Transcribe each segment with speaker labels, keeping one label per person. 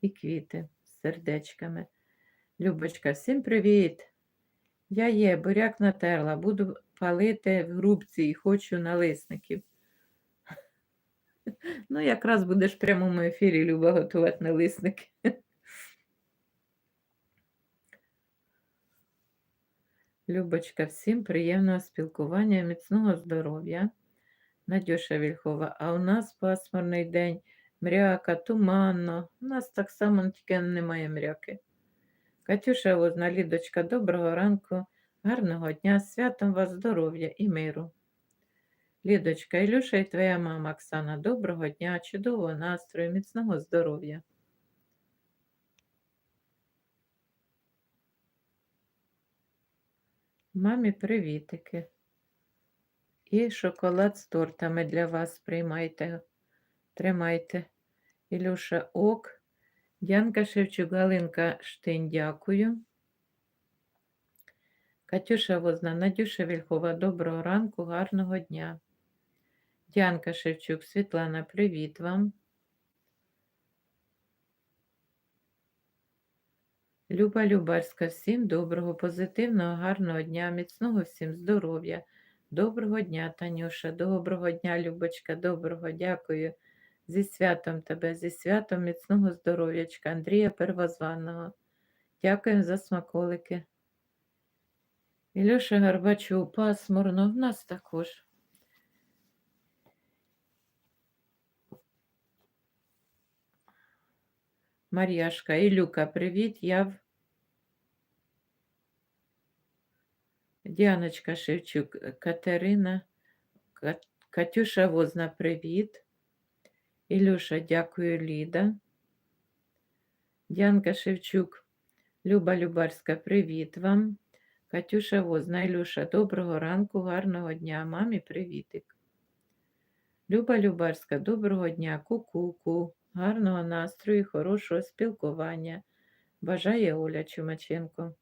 Speaker 1: і квіти з сердечками. Любочка, всім привіт! Я є, буряк натерла, буду палити в грубці і хочу налисників. Ну, якраз будеш в прямому ефірі, Люба, готувати налисники. Любочка, всім приємного спілкування, міцного здоров'я. Надюша Вільхова, а у нас пасмурний день, мряка, туманно. У нас так само тільки немає мряки. Катюша Возна, Лідочка, доброго ранку, гарного дня, святом вас, здоров'я і миру. Лідочка, Ілюша і твоя мама Оксана, доброго дня, чудового настрою, міцного здоров'я. Мамі привітики. І шоколад з тортами для вас приймайте. Тримайте. Ілюша Ок. Дянка Шевчук, Галинка Штинь, дякую. Катюша Возна, Надюша Вільхова, доброго ранку, гарного дня. Дянка Шевчук, Світлана, привіт вам. Люба Любарська, всім доброго, позитивного, гарного дня, міцного всім здоров'я. Доброго дня, Танюша, доброго дня, Любочка, доброго, дякую. Зі святом тебе, зі святом міцного здоров'ячка, Андрія Первозваного. Дякуємо за смаколики. Ілюша Горбачов, пасмурно, в нас також. Мар'яшка, Ілюка, привіт, я в Діаночка Шевчук, Катерина, Кат- Катюша Возна, привіт. Ілюша, дякую, Ліда. Діанка Шевчук, Люба Любарська, привіт вам. Катюша Возна, Ілюша, доброго ранку, гарного дня. Мамі привітик. Люба Любарська, доброго дня, ку-ку-ку, гарного настрою, хорошого спілкування. Бажає Оля Чумаченко.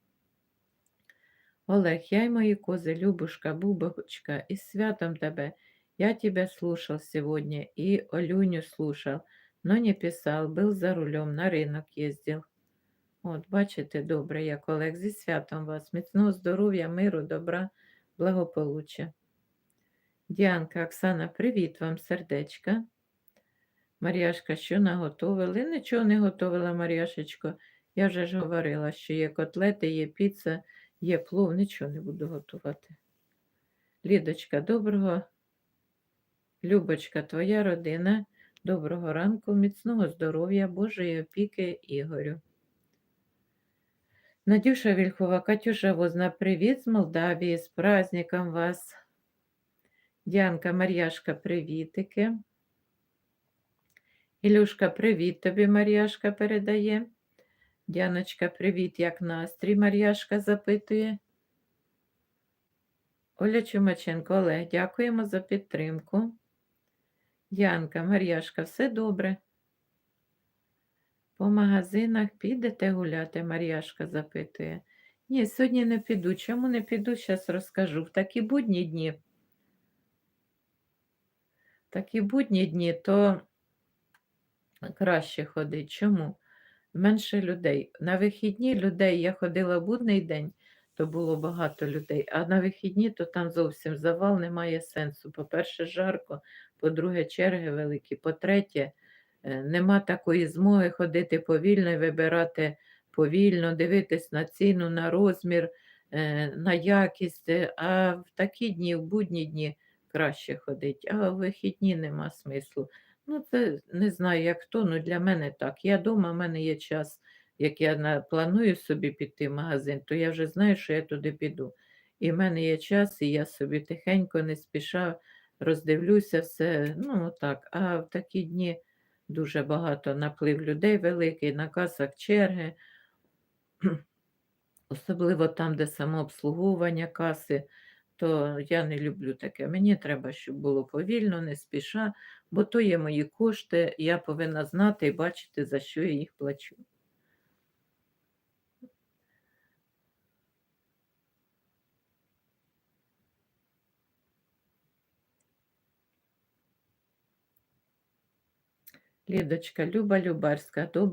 Speaker 1: Олег, я й мої кози, Любушка, Бубочка, із святом тебе. Я тебя слушал сегодня и Олюню слушал, но не писал, был за рулем, на ринок їздив. От, бачите, добре, як Олег, зі святом вас, міцного здоров'я, миру, добра, благополуччя. Діанка, Оксана, привіт вам, сердечка. Мар'яшка, що наготовили? Нічого не готовила, Мар'яшечко. Я вже ж говорила, що є котлети, є піца, є плов, нічого не буду готувати. Лідочка, доброго. Любочка, твоя родина. Доброго ранку, міцного здоров'я, Божої опіки Ігорю. Надюша Вільхова, Катюша Возна, привіт з Молдавії, з праздником вас. Діанка Мар'яшка, привітики. Ілюшка, привіт тобі, Мар'яшка передає. Діаночка, привіт, як настрій, Мар'яшка запитує. Оля Чумаченко, Олег, дякуємо за підтримку. Янка, Мар'яшка, все добре. По магазинах підете гуляти, Мар'яшка запитує. Ні, сьогодні не піду. Чому не піду, зараз розкажу. В такі будні дні. В такі будні дні, то краще ходить. Чому? Менше людей. На вихідні людей я ходила будний день, то було багато людей, а на вихідні то там зовсім завал немає сенсу. По-перше, жарко, по-друге, черги великі, по-третє, е, нема такої змоги ходити повільно і вибирати повільно, дивитись на ціну, на розмір, е, на якість. А в такі дні, в будні дні краще ходить, а в вихідні нема смислу. Ну, це не знаю, як хто, ну для мене так. Я вдома, в мене є час, як я планую собі піти в магазин, то я вже знаю, що я туди піду. І в мене є час, і я собі тихенько, не спіша роздивлюся все. Ну, так. А в такі дні дуже багато наплив людей великий, на касах черги, особливо там, де самообслуговування каси, то я не люблю таке. Мені треба, щоб було повільно, не спіша, бо то є мої кошти, я повинна знати і бачити, за що я їх плачу. Лідочка, Люба Любарська, добре.